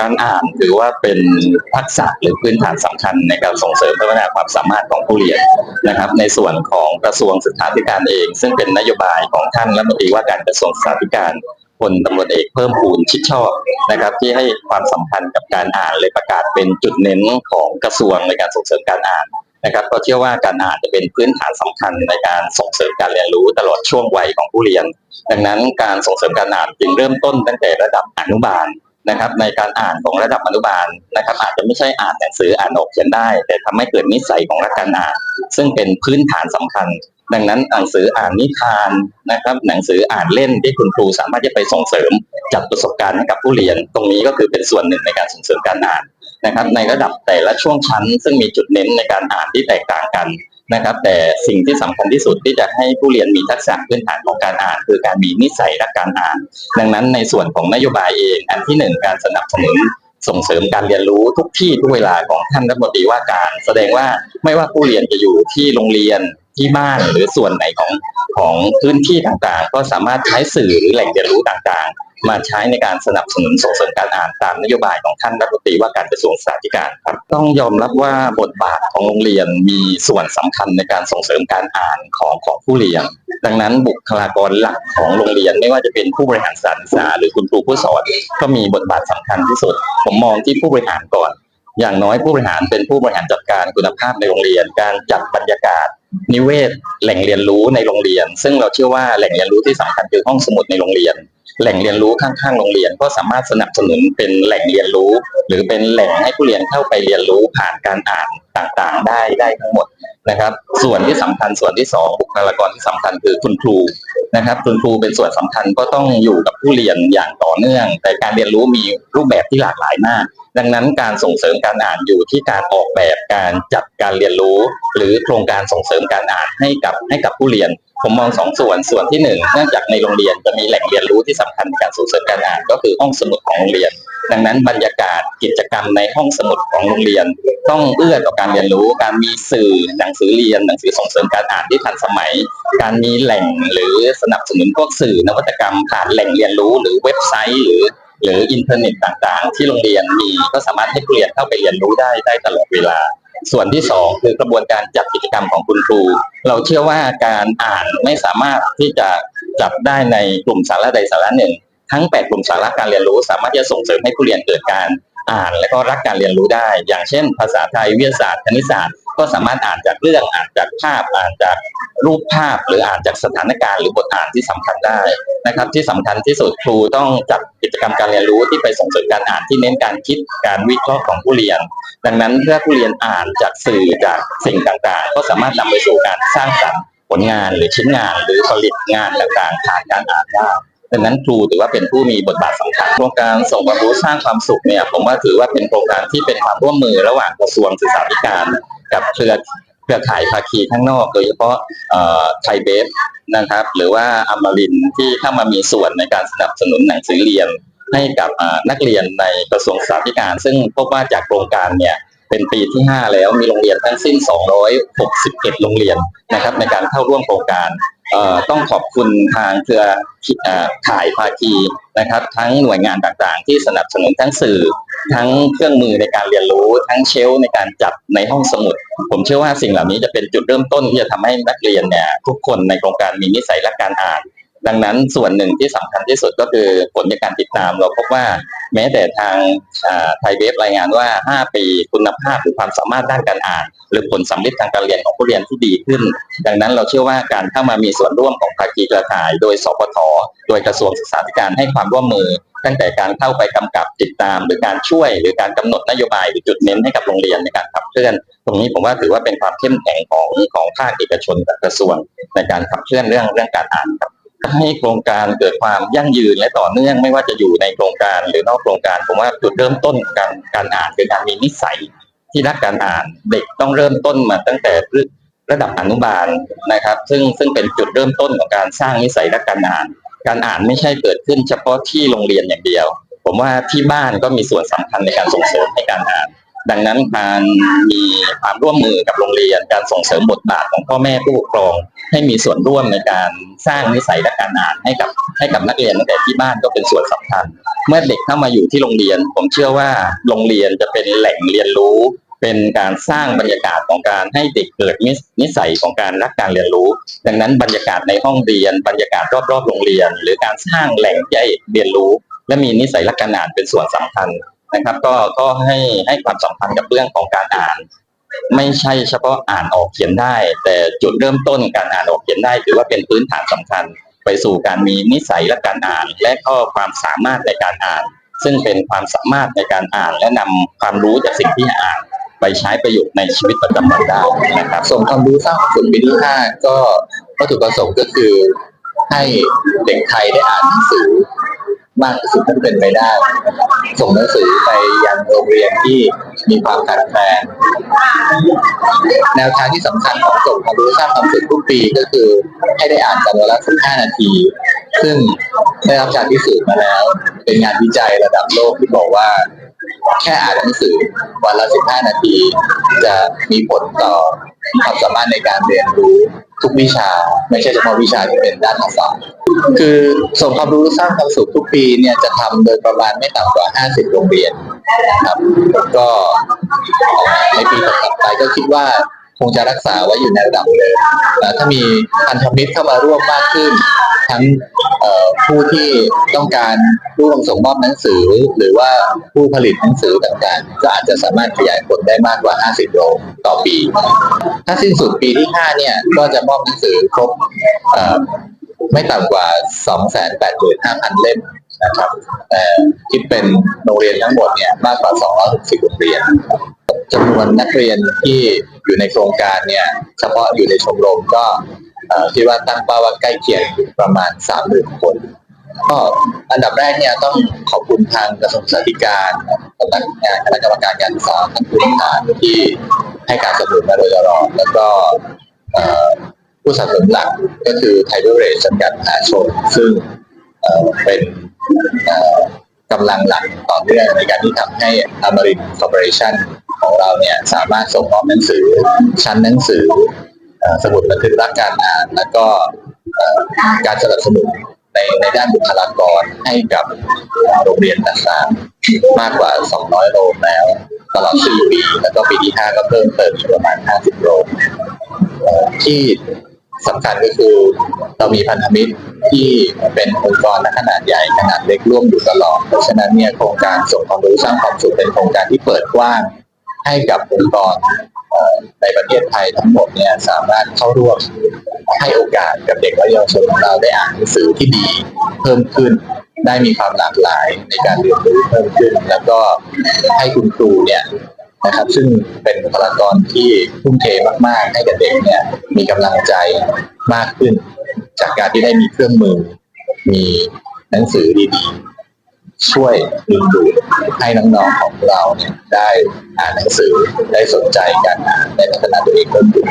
การอ่านถือว่าเป็นทักษะหรือพื้นฐานสำคัญในการส่งเสริมพัฒนาความสามารถของผู้เรียนนะครับ ในส่วนของกระทรวงศึกษาธิการเอง ซึ่งเป็นนโยบายของท่านรัฐมนตรีว่าการกระทรวงศึกษาธิการพลตำรวจเอกเพิ่มพูนชิดชอบนะครับ ที่ให้ความสำคัญกับการอ่านเลยประกาศเป็นจุดเน้นของกระทรวงในการส่งเสริมการอ่านนะครับก็เชื่อว่าการอ่านจะเป็นพื้นฐานสำคัญในการส่งเสริมการเรียนรู้ตลอดช่วงวัยของผู้เรียน ดังนั้นการส่งเสริมการอ่านจึงเริ่มต้นตั้งแต่ระดับอนุบาล นะครับในการอ่านของระดับอนุบาลนะครับ อาจจะไม่ใช่อ่านหนังสืออ่านออกเขียนได้ แต่ทำให้เกิดนิสัยของรักการอ่าน ซึ่งเป็นพื้นฐานสำคัญ ดังนั้นหนังสืออ่านนิทานนะครับ หนังสืออ่านเล่นที่คุณครูสามารถจะไปส่งเสริมจัดประสบการณ์ให้กับผู้เรียน ตรงนี้ก็คือเป็นส่วนหนึ่งในการส่งเสริมการอ่านนะครับ ในระดับแต่ละช่วงชั้น ซึ่งมีจุดเน้นในการอ่านที่แตกต่างกัน นะครับ แต่สิ่งที่สำคัญที่สุดที่จะให้ผู้เรียนมีทักษะพื้นฐานของการอ่าน คือการมีนิสัยรักการอ่าน ดังนั้นในส่วนของนโยบายเอง อันที่หนึ่งการสนับสนุนส่งเสริมการเรียนรู้ทุกที่ทุกเวลาของท่านรัฐมนตรีว่าการ แสดงว่าไม่ว่าผู้เรียนจะอยู่ที่โรงเรียนที่บ้านหรือส่วนไหนของของพื้นที่ต่างๆ ก็สามารถใช้สื่อหรือแหล่งเรียนรู้ต่างๆ มาใช้ในการสนับสนุนส่งเสริมการอ่านตามนโยบายของท่านรัฐมนตรีว่าการกระทรวงศึกษาธิการครับต้องยอมรับว่าบทบาทของโรงเรียนมีส่วนสำคัญในการส่งเสริมการอ่านของของผู้เรียน ดังนั้นบุคลากรหลักของโรงเรียนไม่ว่าจะเป็นผู้บริหารสานศึกษาหรือคุณครูผู้สอนก็มีบทบาทสำคัญที่สุด ผมมองที่ผู้บริหารก่อน อย่างน้อยผู้บริหารเป็นผู้บริหารจัดการคุณภาพในโรงเรียน การจัดบรรยากาศ นิเวศแหล่งเรียนรู้ในโรงเรียน ซึ่งเราเชื่อว่าแหล่งเรียนรู้ที่สำคัญคือห้องสมุดในโรงเรียน แหล่งเรียนรู้ข้างๆโรงเรียน ก็สามารถสนับสนุนเป็นแหล่งเรียนรู้ หรือเป็นแหล่งให้ผู้เรียนเข้าไปเรียนรู้ผ่านการอ่านต่างๆ ได้ได้ทั้งหมดนะครับ ส่วนที่สำคัญส่วนที่สองบุคลากรที่สำคัญคือคุณครูนะครับคุณครูเป็นส่วนสำคัญก็ต้องอยู่กับผู้เรียนอย่างต่อเนื่อง แต่การเรียนรู้มีรูปแบบที่หลากหลายมากดังนั้นการส่งเสริมการอ่านอยู่ที่การออกแบบการจัดการเรียนรู้ หรือโครงการส่งเสริมการอ่านให้กับให้กับผู้เรียน ผมมองสองส่วนส่วนที่หนึ่งเนื่องจากในโรงเรียนจะมีแหล่งเรียนรู้ที่สำคัญในการส่งเสริมการอ่าน ก็คือห้องสมุดของโรงเรียน ดังนั้นบรรยากาศกิจกรรมในห้องสมุดของโรงเรียน ต้องเอื้อต่อการเรียนรู้ การมีสื่อหนังสือเรียน หนังสือส่งเสริมการอ่านที่ทันสมัย การมีแหล่งหรือสนับสนุนพวกสื่อนวัตกรรมผ่านแหล่งเรียนรู้ หรือเว็บไซต์หรือ หรืออินเทอร์เน็ตต่างๆ ที่โรงเรียนมีก็สามารถให้ผู้เรียนเข้าไปเรียนรู้ได้ได้ตลอดเวลา ส่วนที่สองคือกระบวนการจัดกิจกรรมของคุณครู เราเชื่อว่าการอ่านไม่สามารถที่จะจับได้ในกลุ่มสาระใดสาระหนึ่ง ทั้ง 8 กลุ่มสาระการเรียนรู้สามารถจะส่งเสริมให้ผู้เรียนเกิดการอ่านและก็รักการเรียนรู้ได้ อย่างเช่น ภาษาไทยวิทยาศาสตร์คณิตศาสตร์ก็สามารถอ่านจากเรื่องอ่านจากภาพอ่านจาก รูปภาพหรืออ่านจากสถานการณ์หรือบทอ่านที่สำคัญได้นะครับ ที่สำคัญที่สุดครูต้องจัดกิจกรรมการเรียนรู้ที่ไปส่งเสริมการอ่านที่เน้นการคิดการวิเคราะห์ของผู้เรียน ดังนั้นเพื่อผู้เรียนอ่านจากสื่อจากสิ่งต่างๆ ก็สามารถนำไปสู่การสร้างสรรค์ผลงานหรือชิ้นงาน หรือผลิตงานต่างๆผ่านการอ่านได้ดังนั้นครูถือว่าเป็นผู้มีบทบาทสำคัญโครงการส่งความรู้สร้างความสุขเนี่ยผมว่าถือว่าเป็นโครงการที่เป็นความร่วมมือระหว่างกระทรวงศึกษาธิการ กับเครือ เครือข่ายภาคีข้างนอก โดยเฉพาะไทยเบสนะครับ หรือว่าอมรินที่เข้ามามีส่วนในการสนับสนุนหนังสือเรียนให้กับนักเรียนในกระทรวงศึกษาธิการ ซึ่งพบว่าจากโครงการเนี่ยเป็นปีที่ 5 แล้วมีโรงเรียนทั้งสิ้น 261 โรงเรียนนะครับ ในการเข้าร่วมโครงการต้องขอบคุณทางเครือข่ายภาคีนะครับ ทั้งหน่วยงานต่างๆ ที่สนับสนุนทั้งสื่อ ทั้งเครื่องมือในการเรียนรู้ ทั้งเชลในการจัดในห้องสมุด ผมเชื่อว่าสิ่งเหล่านี้จะเป็นจุดเริ่มต้นที่จะทำให้นักเรียนเนี่ยทุกคนในโครงการมีนิสัยและการอ่าน ดังนั้นส่วนหนึ่งที่สำคัญที่สุดก็คือผลจากการติดตาม เราพบว่าแม้แต่ทางไทยเวฟรายงานว่า 5 ปีคุณภาพหรือความสามารถด้านการอ่าน หรือผลสำเร็จทางการเรียนของผู้เรียนที่ดีขึ้น ดังนั้นเราเชื่อว่าการเข้ามามีส่วนร่วมของภาคีเครือข่าย โดยสปทโดยกระทรวงศึกษาธิการให้ความร่วมมือ ตั้งแต่การเข้าไปกำกับติดตาม หรือการช่วยหรือการกำหนดนโยบายหรือจุดเน้นให้กับโรงเรียนในการขับเคลื่อน ตรงนี้ผมว่าถือว่าเป็นความเข้มแข็งของของภาคเอกชนกับกระทรวงในการขับเคลื่อนเรื่องเรื่องการอ่านครับให้โครงการเกิดความยั่งยืนและต่อเนื่องไม่ว่าจะอยู่ในโครงการหรือนอกโครงการผมว่าจุดเริ่มต้นการการอ่านคือการมีนิสัยที่รักการอ่านเด็กต้องเริ่มต้นมาตั้งแต่ระดับอนุบาลนะครับ ซึ่งซึ่งเป็นจุดเริ่มต้นของการสร้างนิสัยรักการอ่าน การอ่านไม่ใช่เกิดขึ้นเฉพาะที่โรงเรียนอย่างเดียว ผมว่าที่บ้านก็มีส่วนสำคัญในการส่งเสริมให้การอ่าน ดังนั้นการมีความร่วมมือกับโรงเรียน การส่งเสริมบทบาทของพ่อแม่ผู้ปกครอง ให้มีส่วนร่วมในการสร้างนิสัยและการอ่านให้กับให้กับนักเรียนตั้งแต่ที่บ้านก็เป็นส่วนสำคัญ เมื่อเด็กเข้ามาอยู่ที่โรงเรียน ผมเชื่อว่าโรงเรียนจะเป็นแหล่งเรียนรู้ เป็นการสร้างบรรยากาศของการให้เด็กเกิดนิสนิสัยของการรักการเรียนรู้ ดังนั้นบรรยากาศในห้องเรียน บรรยากาศรอบๆโรงเรียน หรือการสร้างแหล่งที่ให้เรียนรู้ และมีนิสัยรักการอ่านเป็นส่วนสำคัญนะครับ ก็ก็ให้ให้ความสำคัญกับเรื่องของการอ่าน ไม่ใช่เฉพาะอ่านออกเขียนได้ แต่จุดเริ่มต้นการอ่านออกเขียนได้ ถือว่าเป็นพื้นฐานสำคัญ ไปสู่การมีนิสัยและการอ่าน และก็ความสามารถในการอ่าน ซึ่งเป็นความสามารถในการอ่านและนำความรู้จากสิ่งที่อ่าน ไปใช้ประโยชน์ในชีวิตประจำวันได้นะครับส่งความรู้สร้างความสุขปีที่ห้าก็วัตถุประสงค์ก็คือให้เด็กไทยได้อ่านหนังสือมากที่สุดที่เป็นไปได้ ส่งหนังสือไปยังโรงเรียนที่มีความขาดแคลนแนวทางที่สำคัญของส่งความรู้สร้างความสุขทุกปีก็คือ ให้ได้อ่านกันวันละ15นาที ซึ่งได้รับการพิสูจน์มาแล้ว เป็นงานวิจัยระดับโลกที่บอกว่า แค่อ่านหนังสือวันละ 15 นาที จะมีผลต่อความสามารถในการเรียนรู้ทุกวิชา ไม่ใช่เฉพาะวิชาที่เป็นด้านภาษาคือส่งความรู้สร้างความสุขทุกปีเนี่ยจะทำโดยประมาณไม่ต่ำกว่า 50 โรงเรียนครับก็ในปีต่อๆไปก็คิดว่า คงจะรักษาไว้อยู่ในระดับเดิมเอ่ถ้ามีพันธมิตรเข้ามาร่วมมากขึ้น ทั้งผู้ที่ต้องการร่วมส่งมอบหนังสือ หรือว่าผู้ผลิตหนังสือต่างๆ ก็อาจจะสามารถขยายผลได้มากกว่า 50 โรงต่อปี ถ้าสิ้นสุดปีที่ 5 เนี่ย ก็จะมอบหนังสือครบไม่ต่ำกว่า 285,000 เล่มนะครับเอ่อคิดเป็นโรงเรียนทั้งหมดเนี่ยมากกว่า 260 โรงเรียน จำนวนนักเรียนที่อยู่ในโครงการเนี่ยเฉพาะอยู่ในชมรมก็คิดว่าตั้งเป้าว่าใกล้เคียงประมาณ30,000คนก็อันดับแรกเนี่ยต้องขอบคุณทางกระทรวงศึกษาธิการสำนักงานคณะกรรมการการศึกษาทานผู้บริหารที่ให้การสนับสนุนมาโดยตลอดแล้วก็ผู้สนับสนุนหลักก็คือไทยเบเรจจำกัดมหาชนซึ่งเป็นกำลังหลักต่อเนื่องในการที่ทำให้อมรินคอร์ปอเรชั่น ของเราเนี่ยสามารถส่งมอบหนังสือ ชั้นหนังสือสมุดบันทึกรักการอ่าน แล้วก็การสนับสนุนในในด้านบุคลากรให้กับโรงเรียนต่างๆ มากกว่า 200 โรงแล้ว ตลอด 4 ปี แล้วก็ปีที่ 5 ก็เพิ่มเติมประมาณ 50 โรงที่สำคัญก็คือเรามีพันธมิตรที่เป็นองค์กรขนาดใหญ่ขนาดเล็กร่วมอยู่ตลอด เพราะฉะนั้นเนี่ยโครงการส่งความรู้สร้างความสุขเป็นโครงการที่เปิดกว้าง ให้กับองค์กรในประเทศไทยทั้งหมดเนี่ยสามารถเข้าร่วมให้โอกาสกับเด็กและเยาวชนของเราได้อ่านหนังสือที่ดีเพิ่มขึ้นได้มีความหลากหลายในการเรียนรู้เพิ่มขึ้น แล้วก็ให้คุณครูเนี่ยนะครับ ซึ่งเป็นบุคลากรที่ทุ่มเทมาก ๆ ให้กับเด็กเนี่ยมีกำลังใจมากขึ้น จากการที่ได้มีเครื่องมือ มีหนังสือดีๆ ช่วยดึงดูดให้น้องๆของเราเนี่ยได้อ่านหนังสือได้สนใจการอ่านได้พัฒนาตัวเองเพิ่มขึ้น